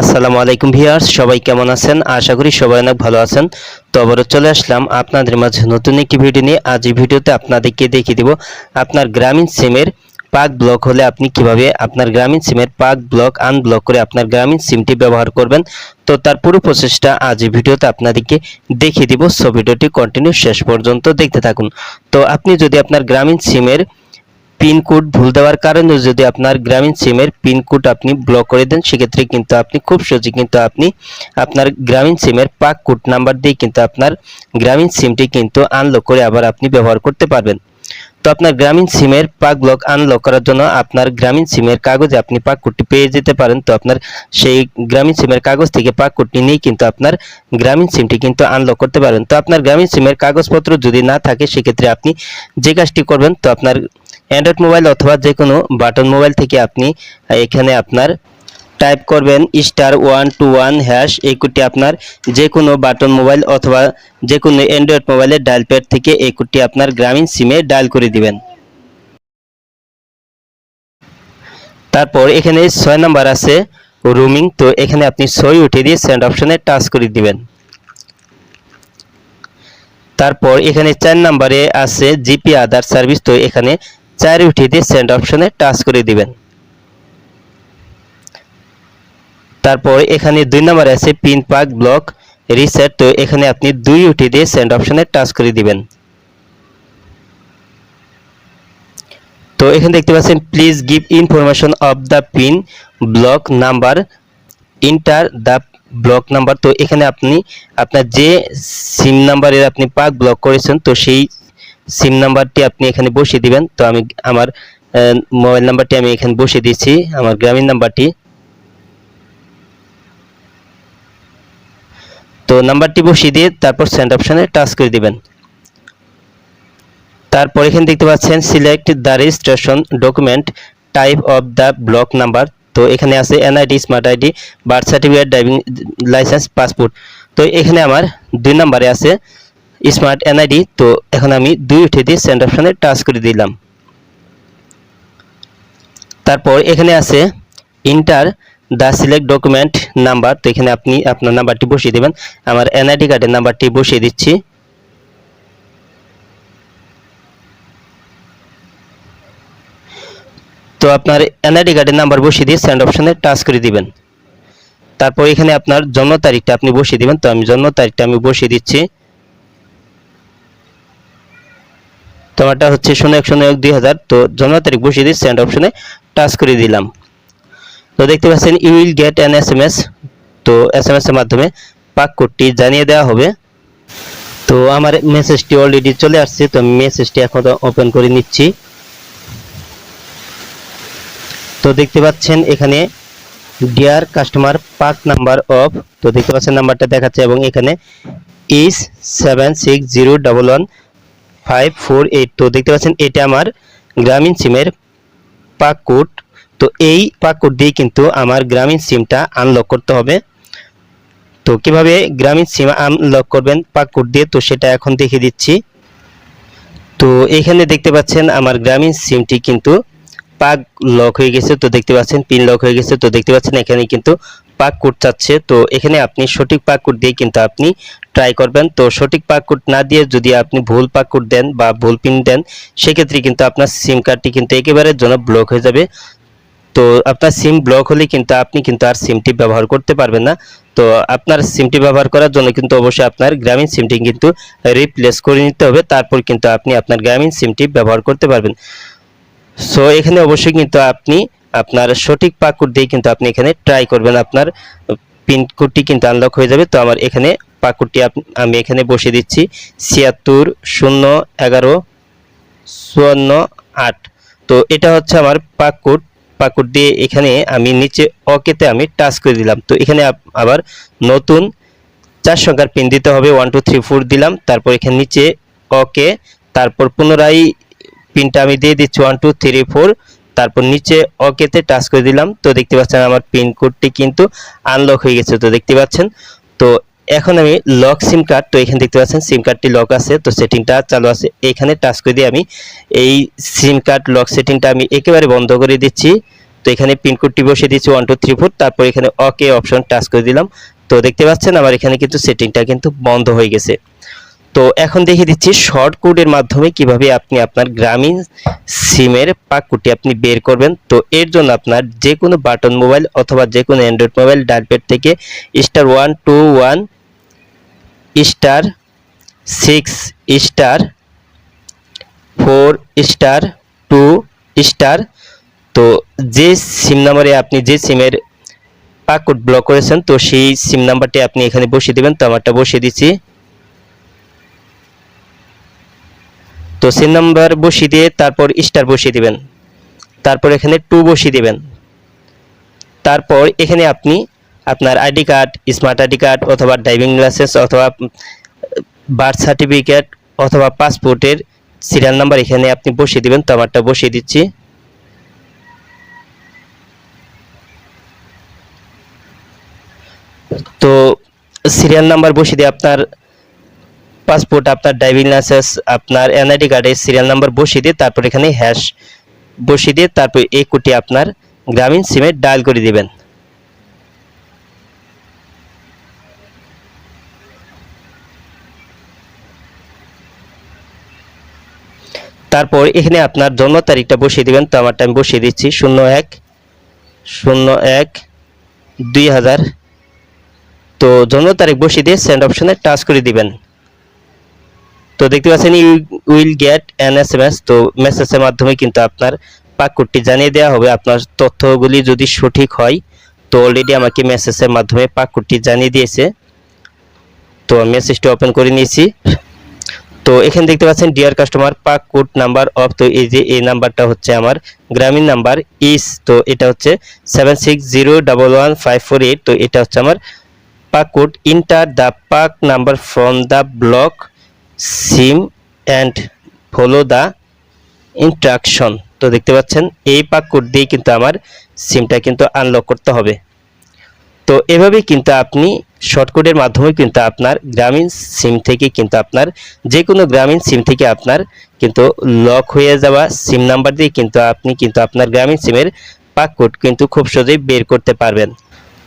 আসসালামু আলাইকুম ভিউয়ার্স, সবাই কেমন আছেন? আশা করি সবাই অনেক ভালো আছেন। তো আবারও চলে আসলাম আপনাদের মাঝে নতুন একটি ভিডিও নিয়ে। আজ এই ভিডিওতে আপনাদেরকে দেখিয়ে দিব আপনার গ্রামীণ সিমের পাক ব্লক হলে আপনি কীভাবে আপনার গ্রামীণ সিমের পাক ব্লক আনব্লক করে আপনার গ্রামীণ সিমটি ব্যবহার করবেন। তো তার পুরো প্রসেসটা আজ এই ভিডিওতে আপনাদেরকে দেখিয়ে দিব। সো ভিডিওটি কন্টিনিউ শেষ পর্যন্ত দেখতে থাকুন। তো আপনি যদি আপনার গ্রামীণ সিমের পিনকোড ভুল দেওয়ার কারণে যদি আপনার গ্রামীণ সিমের পিনকোড আপনি ব্লক করে দেন, সেক্ষেত্রে কিন্তু আপনি খুব সহজে কিন্তু আপনি আপনার গ্রামীণ সিমের পাক কোড নাম্বার দিয়ে কিন্তু আপনার গ্রামীণ সিমটি কিন্তু আনলক করে আবার আপনি ব্যবহার করতে পারবেন। তো আপনার গ্রামীণ সিমের পাক ব্লক আনলক করার জন্য আপনার গ্রামীণ সিমের কাগজে আপনি পাক কোডটি পেয়ে যেতে পারেন। তো আপনার সেই গ্রামীণ সিমের কাগজ থেকে পাক কোডটি নিয়ে কিন্তু আপনার গ্রামীণ সিমটি কিন্তু আনলক করতে পারেন। তো আপনার গ্রামীণ সিমের কাগজপত্র যদি না থাকে, সেক্ষেত্রে আপনি যে কাজটি করবেন, তো আপনার অ্যান্ড্রয়েড মোবাইল অথবা যে কোনো বাটন মোবাইল থেকে আপনি এখানে আপনার টাইপ করবেন star one two one hash এই আপনার যে কোনো বাটন মোবাইল অথবা যে কোনো অ্যান্ড্রয়েড মোবাইলের ডায়াল প্যাড থেকে এই আপনার গ্রামীণ সিমে ডায়াল করে দিবেন। তারপর এখানে ছয় নাম্বার আছে রুমিং তো এখানে আপনি ছয় উঠে দিয়ে সেন্ড অপশনে টাচ করে দিবেন। তারপর এখানে চার নাম্বারে আছে জিপি আধার সার্ভিস তো এখানে চার উঠিয়ে দিয়ে সেন্ড অপশনে টাচ করে দিবেন। তারপর এখানে দুই নম্বরে আছে পিন পাক ব্লক রিসেট তো এখানে আপনি দুই উঠিয়ে দিয়ে সেন্ড অপশনে টাচ করে দিবেন। তো এখানে দেখতে পাচ্ছেন please give information of the pin block number enter the block number তো এখানে আপনি, আপনার যে সিম নাম্বারের আপনি পাক ব্লক করেছেন, তো সেই সিম নাম্বারটি আপনি এখানে বসিয়ে দিবেন। তো আমি আমার মোবাইল নাম্বারটি আমি এখানে বসিয়ে দিচ্ছি, আমার গ্রামীণ নাম্বারটি তো নাম্বারটি বসিয়ে দিয়ে তারপর সেন্ড অপশনে টাচ করে দিবেন। তারপর এখানে দেখতে পাচ্ছেন select the registration document type of the block number তো এখানে আছে NID smart ID birth certificate driving licence passport তো এখানে আমার দুই নম্বরে আছে স্মার্ট এনআইডি তো এখন আমি দুই উঠে দিয়ে সেন্ড অপশানে টাচ করে দিলাম। তারপর এখানে আছে enter the select document number তো এখানে আপনি আপনার নাম্বারটি বসিয়ে দেবেন। আমার এনআইডি কার্ডের নাম্বারটি বসিয়ে দিচ্ছি। তো আপনার এনআইডি কার্ডের নাম্বার বসিয়ে দিয়ে সেন্ড অপশানে টাচ করে দিবেন। তারপর এখানে আপনার জন্ম তারিখটা আপনি বসিয়ে দিবেন, তো আমি জন্ম তারিখটা আমি বসিয়ে দিচ্ছি। তোমারটা হচ্ছে শূন্য এক শূন্য এক, দুই হাজার। তো জন্ম তারিখ বসিয়ে দিয়ে সেন্ড অপশনে টাচ করে দিলাম। তো দেখতে পাচ্ছেন you will get an S M S তো এস এম এস এর মাধ্যমে পাক কোডটি জানিয়ে দেওয়া হবে। তো আমার মেসেজটি অলরেডি চলে আসছে, তো মেসেজটি এখন ওপেন করে নিচ্ছি। তো দেখতে পাচ্ছেন, এখানে dear customer PUK number of তো দেখতে পাচ্ছেন নাম্বারটা দেখাচ্ছে, এবং এখানে is seven six zero double one five four eight তো দেখতে পাচ্ছেন, এটা আমার গ্রামীণ সিমের পাক কোড তো এই পাক কোড দিয়ে কিন্তু আমার গ্রামীণ সিমটা আনলক করতে হবে। তো কীভাবে গ্রামীণ সিম আনলক করবেন পাক কোড দিয়ে, তো সেটা এখন দেখিয়ে দিচ্ছি। তো এখানে দেখতে পাচ্ছেন, আমার গ্রামীণ সিমটি কিন্তু পাক লক হয়ে গেছে, তো দেখতে পাচ্ছেন পিন লক হয়ে গেছে, তো দেখতে পাচ্ছেন, এখানে কিন্তু পাক কোড চাচ্ছে, তো এখানে আপনি সঠিক পাক কোড দিয়ে কিন্তু আপনি ট্রাই করবেন। তো সঠিক পাক কোড না দিয়ে যদি আপনি ভুল পাক কোড দেন বা ভুল পিন দেন, সেক্ষেত্রে কিন্তু আপনার সিম কার্ডটি কিন্তু একেবারে জন্য ব্লক হয়ে যাবে। তো আপনার সিম ব্লক হলে কিন্তু আপনি কিন্তু আর সিমটি ব্যবহার করতে পারবেন না। তো আপনার সিমটি ব্যবহার করার জন্য কিন্তু অবশ্যই আপনার গ্রামীণ সিমটি কিন্তু রিপ্লেস করে নিতে হবে। তারপর কিন্তু আপনি আপনার গ্রামীণ সিমটি ব্যবহার করতে পারবেন। সো এখানে অবশ্যই কিন্তু আপনি আপনার সঠিক পাকুড দিয়ে কিন্তু আপনি এখানে ট্রাই করবেন। আপনার পিনকোডটি কিন্তু আনলক হয়ে যাবে। তো আমার এখানে পাকুডটি আমি এখানে বসিয়ে দিচ্ছি। ছিয়াত্তর, শূন্য, এগারো, চুয়ান্ন, আট। তো এটা হচ্ছে আমার পাকুড। পাকুড দিয়ে এখানে আমি নিচে অকেতে আমি টাচ করে দিলাম। তো এখানে আবার নতুন চার সংখ্যার পিন দিতে হবে। ওয়ান টু থ্রি ফোর দিলাম। তারপর এখানে নিচে ওকে তারপর পুনরায় পিনটা আমি দিয়ে দিচ্ছি। ওয়ান টু থ্রি ফোর তারপর নিচে ওকেতে টাচ করে দিলাম। তো দেখতে পাচ্ছেন আমার পিন কোডটি কিন্তু আনলক হয়ে গেছে। তো দেখতে পাচ্ছেন? তো এখন আমি লক সিম কার্ড তো এখানে দেখতে পাচ্ছেন সিম কার্ডটি লক আছে। তো সেটিংটা চালু আছে। এখানে টাচ করে দিয়ে আমি এই সিম কার্ড লক সেটিংটা আমি একেবারে বন্ধ করে দিচ্ছি। তো এখানে পিনকোডটি বসে দিচ্ছি ওয়ান টু থ্রি ফোর তারপর এখানে ওকে অপশন টাচ করে দিলাম। তো দেখতে পাচ্ছেন আমার এখানে কিন্তু সেটিংটা কিন্তু বন্ধ হয়ে গেছে। তো এখন দেখিয়ে দিচ্ছি শর্ট কোডের মাধ্যমে কীভাবে আপনি আপনার গ্রামীণ সিমের পাক কোডটি আপনি বের করবেন। তো এর জন্য আপনার যে কোনো বাটন মোবাইল অথবা যে কোনো অ্যান্ড্রয়েড মোবাইল ডায়ালপ্যাড থেকে star one two one star six star four star two star তো যে সিম নাম্বারে আপনি যে সিমের পাক কোড ব্লক করেছেন, তো সেই সিম নাম্বারটি আপনি এখানে বসিয়ে দেবেন। তো আমারটা বসিয়ে দিচ্ছি। তো সিম নাম্বার বসিয়ে দিয়ে তারপর স্টার বসিয়ে দিবেন। তারপর এখানে টু বসিয়ে দিবেন। তারপর এখানে আপনি আপনার ID card, smart ID card অথবা ড্রাইভিং লাইসেন্স অথবা বার্থ সার্টিফিকেট অথবা পাসপোর্টের সিরিয়াল নাম্বার এখানে আপনি বসিয়ে দিবেন। তো আমারটা বসিয়ে দিচ্ছি। তো সিরিয়াল নাম্বার বসিয়ে দিয়ে আপনার পাসপোর্ট, আপনার ড্রাইভিং লাইসেন্স আপনার এনআইডি কার্ডের সিরিয়াল নাম্বার বসিয়ে দিয়ে তারপর এখানে হ্যাশ বসিয়ে দিয়ে তারপর এই কোটি আপনার গ্রামীণ সিমে ডায়াল করে দিবেন। তারপর এখানে আপনার জন্ম তারিখটা বসিয়ে দিবেন, তো আমারটা আমি বসিয়ে দিচ্ছি, শূন্য এক শূন্য এক, দুই হাজার। তো জন্ম তারিখ বসিয়ে দিয়ে সেন্ড অপশনে টাচ করে দিবেন। তো দেখতে পাচ্ছেন you will get an S M S তো মেসেজের মাধ্যমে কিন্তু আপনার পাক কোডটি জানিয়ে দেওয়া হবে। আপনার তথ্যগুলি যদি সঠিক হয়, তো অলরেডি আমাকে মেসেজের মাধ্যমে পাক কোডটি জানিয়ে দিয়েছে। তো মেসেজটি ওপেন করে নিয়েছি। তো এখানে দেখতে পাচ্ছেন dear customer PUK code number of তো এই যে এই নাম্বারটা হচ্ছে আমার গ্রামীণ নাম্বার ইস তো এটা হচ্ছে seven six zero double one five four eight তো এটা হচ্ছে আমার PUK code enter the PUK number from the block SIM and follow the instruction তো দেখতে পাচ্ছেন, এই কোড দিয়ে কিন্তু আমার সিমটা কিন্তু আনলক করতে হবে। তো এভাবে কিন্তু আপনি শর্টকোডের মাধ্যমে কিন্তু আপনার গ্রামীণ সিম থেকে কিন্তু আপনার যে কোনো গ্রামীণ সিম থেকে আপনার কিন্তু লক হয়ে যাওয়া সিম নাম্বার দিয়ে কিন্তু আপনি কিন্তু আপনার গ্রামীণ সিমের কোড কিন্তু খুব সহজেই বের করতে পারবেন।